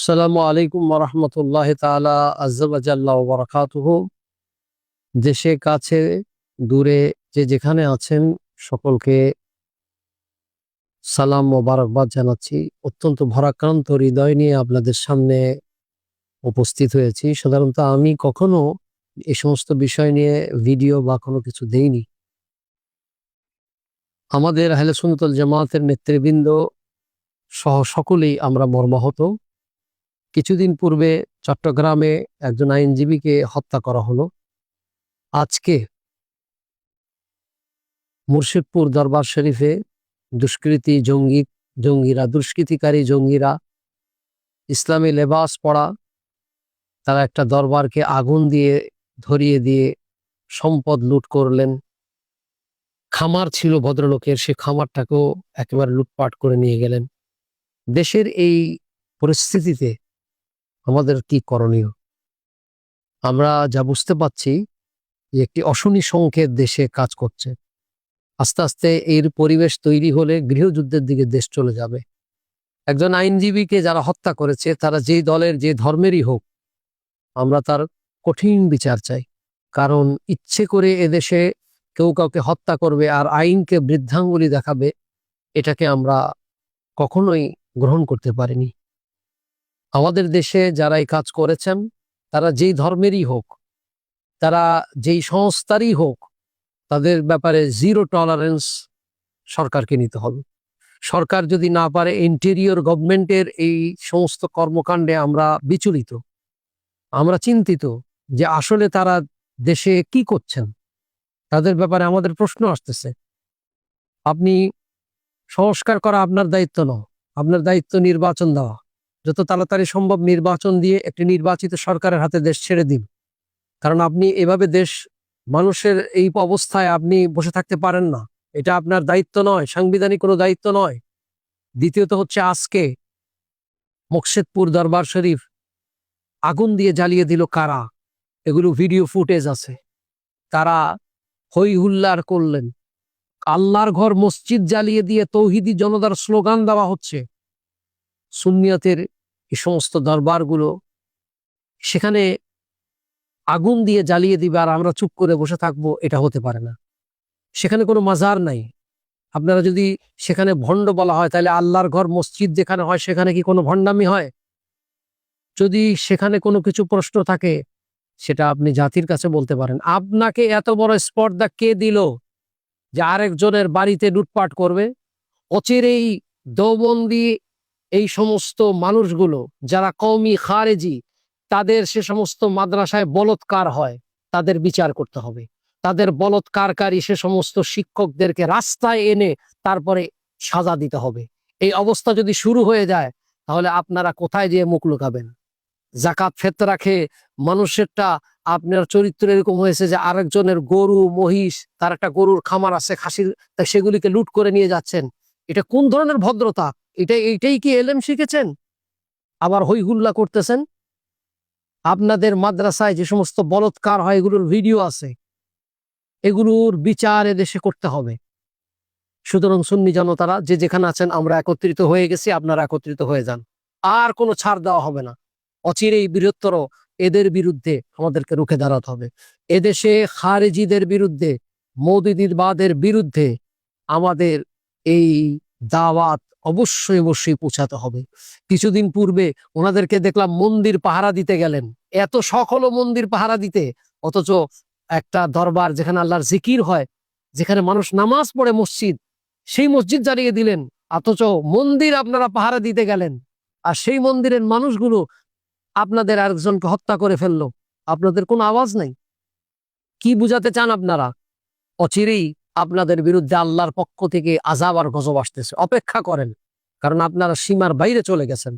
আসসালামু আলাইকুম রহমতুল্লাহ তালা আজ্লাহ বরকাতুহ। দেশে কাছে, দূরে যে যেখানে আছেন সকলকে সালাম মোবারকবাদ জানাচ্ছি। অত্যন্ত ভরাক্রান্ত হৃদয় নিয়ে আপনাদের সামনে উপস্থিত হয়েছি। সাধারণত আমি কখনো এই সমস্ত বিষয় নিয়ে ভিডিও বা কোনো কিছু দেইনি। আমাদের আহলে জামাতের নেতৃবৃন্দ সহ সকলেই আমরা মর্মাহত। কিছুদিন পূর্বে চট্টগ্রামে একজন আইনজীবীকে হত্যা করা হলো। আজকে মুর্শিদপুর দরবার শরীফে দুষ্কৃতী জঙ্গি, জঙ্গিরা, দুষ্কৃতিকারী জঙ্গিরা ইসলামী লেবাস পড়া, তারা একটা দরবারকে আগুন দিয়ে ধরিয়ে দিয়ে সম্পদ লুট করলেন। খামার ছিল ভদ্রলোকের, সে খামারটাকেও একেবারে লুটপাট করে নিয়ে গেলেন। দেশের এই পরিস্থিতিতে আমাদের কি করণীয়? আমরা যা বুঝতে পাচ্ছি একটি অশনি সংকেত দেশে কাজ করছে। আস্তে আস্তে এর পরিবেশ তৈরি হলে গৃহযুদ্ধের দিকে দেশ চলে যাবে। একজন আইনজীবীকে যারা হত্যা করেছে, তারা যে দলের, যে ধর্মেরই হোক, আমরা তার কঠিন বিচার চাই। কারণ ইচ্ছে করে এদেশে কেউ কাউকে হত্যা করবে আর আইনকে বৃদ্ধাঙ্গুলি দেখাবে, এটাকে আমরা কখনোই গ্রহণ করতে পারিনি। আমাদের দেশে যারা এই কাজ করেছেন, তারা যেই ধর্মেরই হোক, তারা যেই সংস্থারই হোক, তাদের ব্যাপারে জিরো টলারেন্স সরকারকে নিতে হবে। সরকার যদি না পারে ইন্টেরিয়র গভর্নমেন্টের এই সমস্ত কর্মকাণ্ডে আমরা বিচলিত। আমরা চিন্তিত যে আসলে তারা দেশে কি করছেন। তাদের ব্যাপারে আমাদের প্রশ্ন আসতেছে। আপনি সংস্কার করা আপনার দায়িত্ব নয়, আপনার দায়িত্ব নির্বাচন দেওয়া। যত তাড়াতাড়ি সম্ভব নির্বাচন দিয়ে একটি নির্বাচিত সরকারের হাতে দেশ ছেড়ে দিন। কারণ আপনি এভাবে দেশ, মানুষের এই অবস্থায় আপনি বসে থাকতে পারেন না। এটা আপনার দায়িত্ব নয়, সাংবিধানিক কোনো দায়িত্ব নয়। দ্বিতীয়ত হচ্ছে আজকে মকসেদপুর দরবার শরীফ আগুন দিয়ে জ্বালিয়ে দিল কারা? এগুলো ভিডিও ফুটেজ আছে। তারা হই হুল্লার করলেন। আল্লাহর ঘর মসজিদ জ্বালিয়ে দিয়ে তৌহিদি জনতার স্লোগান দেওয়া হচ্ছে। সুন্নিয়তের এই সমস্ত দরবারগুলো সেখানে আগুন দিয়ে জ্বালিয়ে দিবে আর আমরা চুপ করে বসে থাকব, এটা হতে পারে না। সেখানে কোনো মাজার নাই। আপনারা যদি সেখানে ভণ্ড বলা হয়, তাহলে আল্লাহর ঘর, মসজিদ যেখানে হয়, সেখানে কি কোনো ভণ্ডামি হয়? যদি সেখানে কোনো কিছু প্রশ্ন থাকে, সেটা আপনি জাতির কাছে বলতে পারেন। আপনাকে এত বড় স্পর্ধা কে দিল যে আরেকজনের বাড়িতে লুটপাট করবে? অচিরেই দৌবন্দি এই সমস্ত মানুষগুলো, যারা কওমি খারেজি, তাদের সে সমস্ত মাদ্রাসায় বলৎকার হয়, তাদের বিচার করতে হবে। তাদের বলৎকারকারী সে সমস্ত শিক্ষকদেরকে রাস্তায় এনে তারপরে সাজা দিতে হবে। এই অবস্থা যদি শুরু হয়ে যায়, তাহলে আপনারা কোথায় যেয়ে মুখ লুকাবেন? জাকাত ফেতরা খেয়ে মানুষেরটা আপনার চরিত্র এরকম হয়েছে যে আরেকজনের গরু, মহিষ, তার একটা গরুর খামার আছে, খাসির সেগুলিকে লুট করে নিয়ে যাচ্ছেন। এটা কোন ধরনের ভদ্রতা? এটা এইটাই কি এলেম শিখেছেন? আবার হইহুল্লা করতেছেন? আপনাদের মাদ্রাসায় যে সমস্ত বলৎকার হয়, এগুলোর ভিডিও আছে। এগুলোর বিচার দেশে করতে হবে। সুতরাং সুন্নি জনতারা, যে যেখানে আছেন, আমরা একত্রিত হয়ে গেছি, আপনারা একত্রিত হয়ে যান। আর কোনো ছাড় দেওয়া হবে না। অচিরেই বৃহত্তর এদের বিরুদ্ধে আমাদেরকে রুখে দাঁড়াতে হবে। এদেশে খারেজিদের বিরুদ্ধে মোদিদিরবাদের বিরুদ্ধে আমাদের এই দাওয়াত অবশ্যই অবশ্যই পৌঁছাতে হবে। কিছুদিন পূর্বে ওনাদেরকে দেখলাম মন্দির পাহারা দিতে গেলেন। এত হলো মন্দির পাহারা দিতে। অথচ একটা দরবার যেখানে আল্লাহর জিকির হয়, যেখানে মানুষ নামাজ পড়ে মসজিদ, সেই মসজিদ জ্বালিয়ে দিলেন, অথচ মন্দির আপনারা পাহারা দিতে গেলেন। আর সেই মন্দিরের মানুষগুলো আপনাদের আরেকজনকে হত্যা করে ফেলল। আপনাদের কোনো আওয়াজ নাই। কি বুঝাতে চান আপনারা? অচিরেই আপনাদের বিরুদ্ধে আল্লাহর পক্ষ থেকে আজাব আর গজব আসতেছে। অপেক্ষা করেন, কারণ আপনারা সীমার বাইরে চলে গেছেন।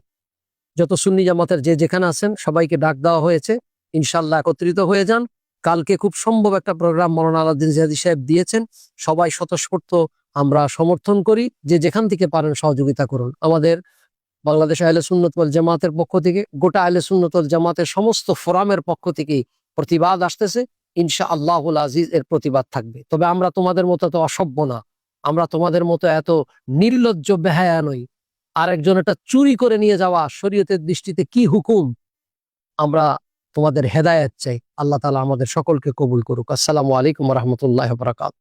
যত সুন্নি জামাতের যে যেখানে আছেন, সবাইকে ডাক দেওয়া হয়েছে। ইনশাল্লাহ একত্রিত হয়ে যান। কালকে খুব সম্ভব একটা প্রোগ্রাম মৌলানা আলাদ্দিন জিয়াদি সাহেব দিয়েছেন। সবাই স্বতঃস্ফূর্ত আমরা সমর্থন করি। যে যেখান থেকে পারেন সহযোগিতা করুন। আমাদের বাংলাদেশ আহলে সুন্নতল জামাতের পক্ষ থেকে, গোটা আহলে সুন্নতল জামাতের সমস্ত ফোরামের পক্ষ থেকে প্রতিবাদ আসতেছে। ইনশা আল্লাহুল আজিজ এর প্রতিবাদ থাকবে। তবে আমরা তোমাদের মতো এত অসভ্য না। আমরা তোমাদের মতো এত নির্লজ্জ বেহায়া নই। আর একজন এটা চুরি করে নিয়ে যাওয়া শরীয়তের দৃষ্টিতে কি হুকুম? আমরা তোমাদের হেদায়েত চাই। আল্লাহ তালা আমাদের সকলকে কবুল করুক। আসসালামু আলাইকুম রহমতুল্লাহ বরাকাত